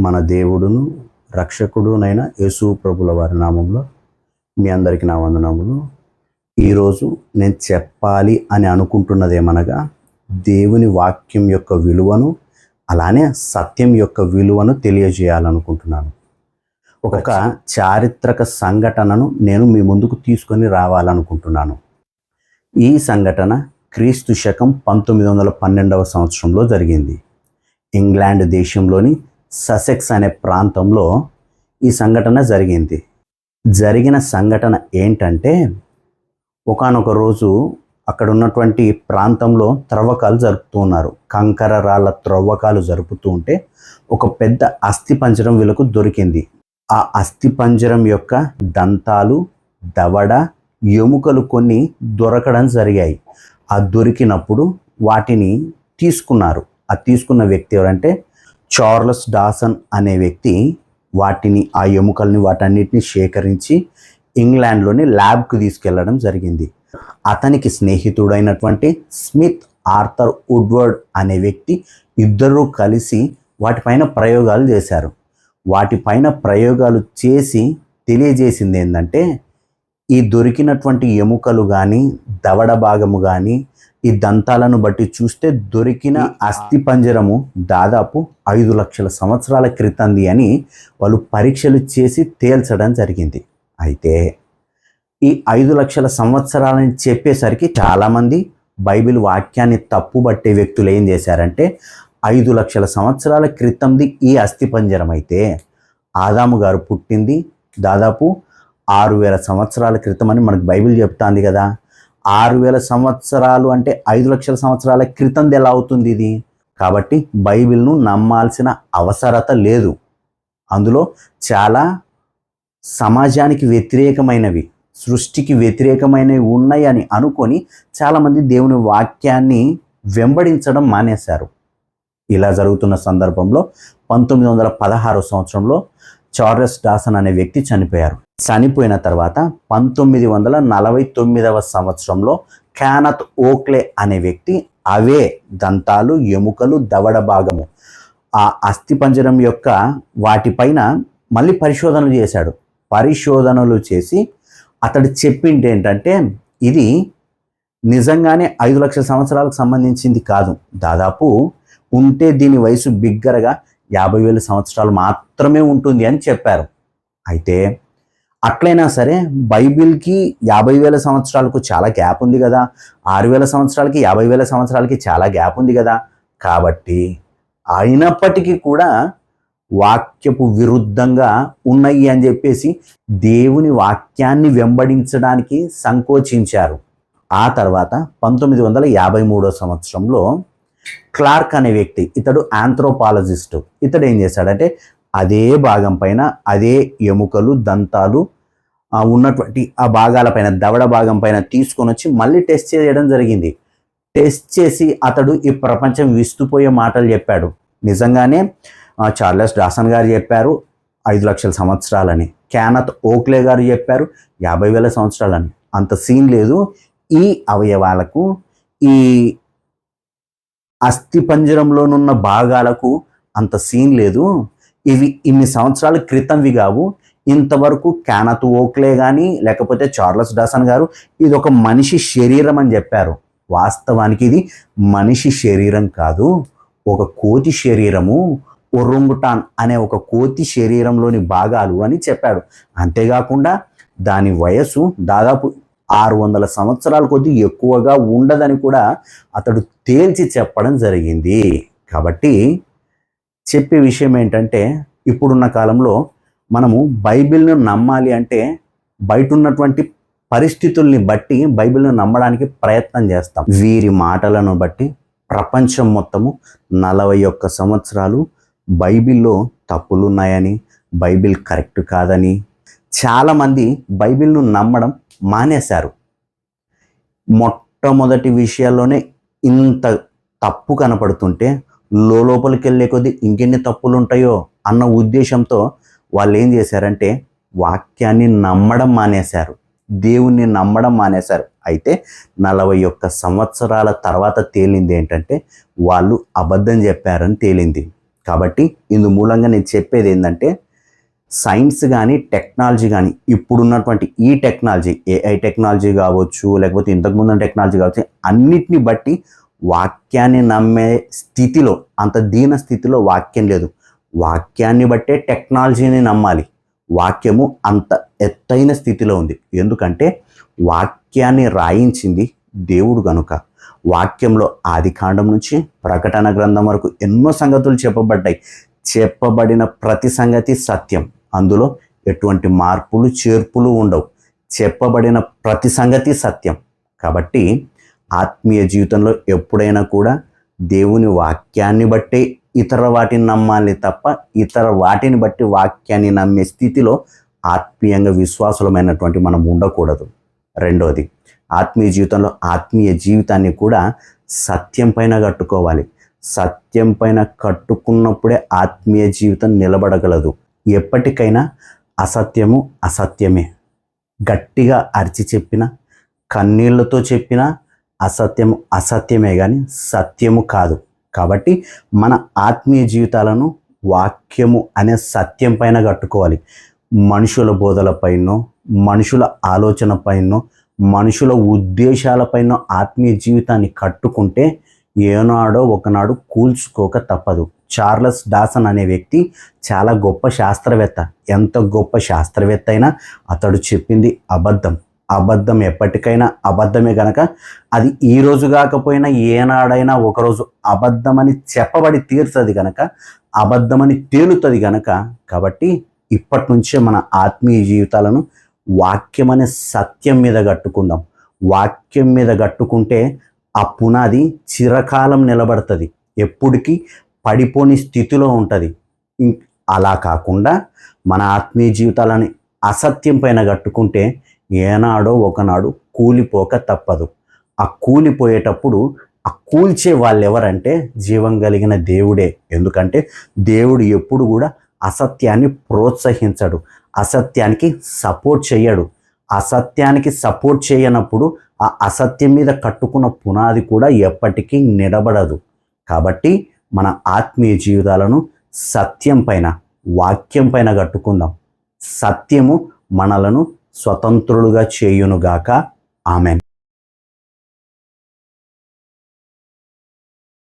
మన దేవుడును రక్షకుడునైన యేసు ప్రభుల వారి నామంలో మీ అందరికీ నా వందనములు. ఈరోజు నేను చెప్పాలి అని అనుకుంటున్నది ఏమనగా దేవుని వాక్యం యొక్క విలువను అలానే సత్యం యొక్క విలువను తెలియజేయాలనుకుంటున్నాను. ఒక చారిత్రక సంఘటనను నేను మీ ముందుకు తీసుకొని రావాలనుకుంటున్నాను. ఈ సంఘటన క్రీస్తు శకం పంతొమ్మిది వందల పన్నెండవ సంవత్సరంలో జరిగింది. ఇంగ్లాండ్ దేశంలోని ససెక్స్ అనే ప్రాంతంలో ఈ సంఘటన జరిగింది. జరిగిన సంఘటన ఏంటంటే ఒకానొక రోజు అక్కడ ఉన్నటువంటి ప్రాంతంలో త్రవ్వకాలు జరుపుతూ ఉన్నారు. కంకర రాళ్ళ త్రవ్వకాలు జరుపుతూ ఉంటే ఒక పెద్ద అస్థి పంజరం వీళ్ళకు దొరికింది. ఆ అస్థి పంజరం యొక్క దంతాలు దవడ ఎముకలు కొన్ని దొరకడం జరిగాయి. ఆ దొరికినప్పుడు వాటిని తీసుకున్నారు. ఆ తీసుకున్న వ్యక్తి ఎవరంటే చార్లస్ డాసన్ అనే వ్యక్తి వాటిని ఆ ఎముకల్ని వాటన్నిటిని సేకరించి ఇంగ్లాండ్లోని ల్యాబ్కు తీసుకెళ్ళడం జరిగింది. అతనికి స్నేహితుడైనటువంటి స్మిత్ ఆర్థర్ వుడ్వర్డ్ అనే వ్యక్తి ఇద్దరూ కలిసి వాటిపైన ప్రయోగాలు చేశారు. వాటిపైన ప్రయోగాలు చేసి తెలియజేసింది ఏంటంటే ఈ దొరికినటువంటి ఎముకలు కానీ దవడ భాగము కానీ ఈ దంతాలను బట్టి చూస్తే దొరికిన అస్థి పంజరము దాదాపు ఐదు లక్షల సంవత్సరాల క్రితంది అని వాళ్ళు పరీక్షలు చేసి తేల్చడం జరిగింది. అయితే ఈ ఐదు లక్షల సంవత్సరాలని చెప్పేసరికి చాలామంది బైబిల్ వాక్యాన్ని తప్పుబట్టే వ్యక్తులు ఏం చేశారంటే ఐదు లక్షల సంవత్సరాల క్రితంది ఈ అస్థిపంజరం అయితే ఆదాము గారు పుట్టింది దాదాపు ఆరు వేల సంవత్సరాల క్రితం అని మనకు బైబిల్ చెప్తాంది కదా. ఆరు వేల సంవత్సరాలు అంటే ఐదు లక్షల సంవత్సరాల క్రితంది ఎలా అవుతుంది ఇది? కాబట్టి బైబిల్ను నమ్మాల్సిన అవసరత లేదు. అందులో చాలా సమాజానికి వ్యతిరేకమైనవి సృష్టికి వ్యతిరేకమైనవి ఉన్నాయి అని అనుకొని చాలామంది దేవుని వాక్యాన్ని వెంబడించడం మానేశారు. ఇలా జరుగుతున్న సందర్భంలో పంతొమ్మిది వందల పదహారు సంవత్సరంలో చార్లెస్ డాసన్ అనే వ్యక్తి చనిపోయారు. చనిపోయిన తర్వాత పంతొమ్మిది వందల నలభై తొమ్మిదవ సంవత్సరంలో క్యానత్ ఓక్లే అనే వ్యక్తి అవే దంతాలు ఎముకలు దవడ భాగము ఆ అస్థిపంజరం యొక్క వాటిపైన మళ్ళీ పరిశోధనలు చేశాడు. పరిశోధనలు చేసి అతడు చెప్పింది ఏంటంటే ఇది నిజంగానే ఐదు లక్షల సంవత్సరాలకు సంబంధించింది కాదు. దాదాపు ఉంటే దీని వయసు బిగ్గరగా యాభై వేల సంవత్సరాలు మాత్రమే ఉంటుంది అని చెప్పారు. అయితే అట్లయినా సరే బైబిల్కి యాభై వేల సంవత్సరాలకు చాలా గ్యాప్ ఉంది కదా. ఆరు వేల సంవత్సరాలకి యాభై వేల సంవత్సరాలకి చాలా గ్యాప్ ఉంది కదా. కాబట్టి అయినప్పటికీ కూడా వాక్యపు విరుద్ధంగా ఉన్నాయి అని చెప్పేసి దేవుని వాక్యాన్ని వెంబడించడానికి సంకోచించారు. ఆ తర్వాత పంతొమ్మిది వందల యాభై మూడో సంవత్సరంలో క్లార్క్ అనే వ్యక్తి ఇతడు ఆంథ్రోపాలజిస్టు ఇతడు ఏం చేశాడంటే అదే భాగం పైన అదే ఎముకలు దంతాలు ఉన్నటువంటి ఆ భాగాలపైన దవడ భాగం పైన తీసుకొని వచ్చి మళ్ళీ టెస్ట్ చేయడం జరిగింది. టెస్ట్ చేసి అతడు ఈ ప్రపంచం విస్తుపోయే మాటలు చెప్పాడు. నిజంగానే చార్లెస్ డాసన్ గారు చెప్పారు ఐదు లక్షల సంవత్సరాలని. క్యానత్ ఓక్లే గారు చెప్పారు యాభై వేల సంవత్సరాలని. అంత సీన్ లేదు. ఈ అవయవాలకు ఈ అస్థిపంజరంలోనున్న భాగాలకు అంత సీన్ లేదు. ఇవి ఇన్ని సంవత్సరాల క్రితంవి కావు. ఇంతవరకు క్యానత్ ఓక్లే కానీ లేకపోతే చార్లస్ డాసన్ గారు ఇది ఒక మనిషి శరీరం అని చెప్పారు. వాస్తవానికి ఇది మనిషి శరీరం కాదు ఒక కోతి శరీరము ఒరుంగుటాన్ అనే ఒక కోతి శరీరంలోని భాగాలు అని చెప్పాడు. అంతేకాకుండా దాని వయస్సు దాదాపు ఆరు వందల సంవత్సరాల కొద్దీ ఎక్కువగా ఉండదని కూడా అతడు తేల్చి చెప్పడం జరిగింది. కాబట్టి చెప్పే విషయం ఏంటంటే ఇప్పుడున్న కాలంలో మనము బైబిల్ను నమ్మాలి అంటే బయట ఉన్నటువంటి పరిస్థితుల్ని బట్టి బైబిల్ను నమ్మడానికి ప్రయత్నం చేస్తాం. వీరి మాటలను బట్టి ప్రపంచం మొత్తము నలభై ఒక్క సంవత్సరాలు బైబిల్లో తప్పులున్నాయని బైబిల్ కరెక్ట్ కాదని చాలామంది బైబిల్ను నమ్మడం మానేశారు. మొట్టమొదటి విషయాల్లోనే ఇంత తప్పు కనపడుతుంటే లోపలికి వెళ్ళే కొద్దీ ఇంకెన్ని తప్పులు ఉంటాయో అన్న ఉద్దేశంతో వాళ్ళు ఏం చేశారంటే వాక్యాన్ని నమ్మడం మానేశారు. దేవుణ్ణి నమ్మడం మానేశారు. అయితే నలభై ఒక్క సంవత్సరాల తర్వాత తేలింది ఏంటంటే వాళ్ళు అబద్ధం చెప్పారని తేలింది. కాబట్టి ఇందు మూలంగా నేను చెప్పేది ఏంటంటే సైన్స్ కానీ టెక్నాలజీ కానీ ఇప్పుడున్నటువంటి ఈ టెక్నాలజీ ఏఐ టెక్నాలజీ కావచ్చు లేకపోతే ఇంతకుముందు టెక్నాలజీ కావచ్చు అన్నిటిని బట్టి వాక్యాన్ని నమ్మే స్థితిలో అంత దీన స్థితిలో వాక్యం లేదు. వాక్యాన్ని బట్టే టెక్నాలజీని నమ్మాలి. వాక్యము అంత ఎత్తైన స్థితిలో ఉంది. ఎందుకంటే వాక్యాన్ని రాయించింది దేవుడు కనుక వాక్యంలో ఆది కాండం నుంచి ప్రకటన గ్రంథం వరకు ఎన్నో సంగతులు చెప్పబడ్డాయి. చెప్పబడిన ప్రతి సంగతి సత్యం. అందులో ఎటువంటి మార్పులు చేర్పులు ఉండవు. చెప్పబడిన ప్రతి సంగతి సత్యం. కాబట్టి ఆత్మీయ జీవితంలో ఎప్పుడైనా కూడా దేవుని వాక్యాన్ని బట్టే ఇతర వాటిని నమ్మాలి తప్ప ఇతర వాటిని బట్టి వాక్యాన్ని నమ్మే స్థితిలో ఆత్మీయంగా విశ్వాసులమైనటువంటి మనం ఉండకూడదు. రెండవది ఆత్మీయ జీవితంలో ఆత్మీయ జీవితాన్ని కూడా సత్యం పైన కట్టుకోవాలి. సత్యం పైన కట్టుకున్నప్పుడే ఆత్మీయ జీవితం నిలబడగలదు. ఎప్పటికైనా అసత్యము అసత్యమే. గట్టిగా అరిచి చెప్పిన కన్నీళ్ళతో చెప్పిన అసత్యము అసత్యమే కానీ సత్యము కాదు. కాబట్టి మన ఆత్మీయ జీవితాలను వాక్యము అనే సత్యం పైన కట్టుకోవాలి. మనుషుల బోధలపైనో మనుషుల ఆలోచన పైనో మనుషుల ఉద్దేశాలపైన ఆత్మీయ జీవితాన్ని కట్టుకుంటే ఏనాడో ఒకనాడు కూల్చుకోక తప్పదు. చార్లస్ డాసన్ అనే వ్యక్తి చాలా గొప్ప శాస్త్రవేత్త. ఎంత గొప్ప శాస్త్రవేత్త అయినా అతడు చెప్పింది అబద్ధం. అబద్ధం ఎప్పటికైనా అబద్ధమే గనక అది ఈ రోజు కాకపోయినా ఏనాడైనా ఒకరోజు అబద్ధమని చెప్పబడి తీరుతుంది గనక అబద్ధమని తేలుతుంది గనక కాబట్టి ఇప్పటి నుంచే మన ఆత్మీయ జీవితాలను వాక్యం అనే సత్యం మీద కట్టుకుందాం. వాక్యం మీద కట్టుకుంటే ఆ పునాది చిరకాలం నిలబడుతుంది. ఎప్పటికీ పడిపోని స్థితిలో ఉంటుంది. అలా కాకుండా మన ఆత్మీయ జీవితాలని అసత్యం పైన కట్టుకుంటే ఏనాడో ఒకనాడు కూలిపోక తప్పదు. ఆ కూలిపోయేటప్పుడు ఆ కూల్చే వాళ్ళు ఎవరంటే జీవం కలిగిన దేవుడే. ఎందుకంటే దేవుడు ఎప్పుడు కూడా అసత్యాన్ని ప్రోత్సహించడు. అసత్యానికి సపోర్ట్ చేయడు అసత్యానికి సపోర్ట్ చేయనప్పుడు ఆ అసత్యం మీద కట్టుకున్న పునాది కూడా ఎప్పటికీ నిలబడదు. కాబట్టి మన ఆత్మీయ జీవితాలను సత్యం పైన వాక్యం పైన కట్టుకుందాం. సత్యము మనలను స్వతంత్రులుగా చేయునుగాక. ఆమెన్.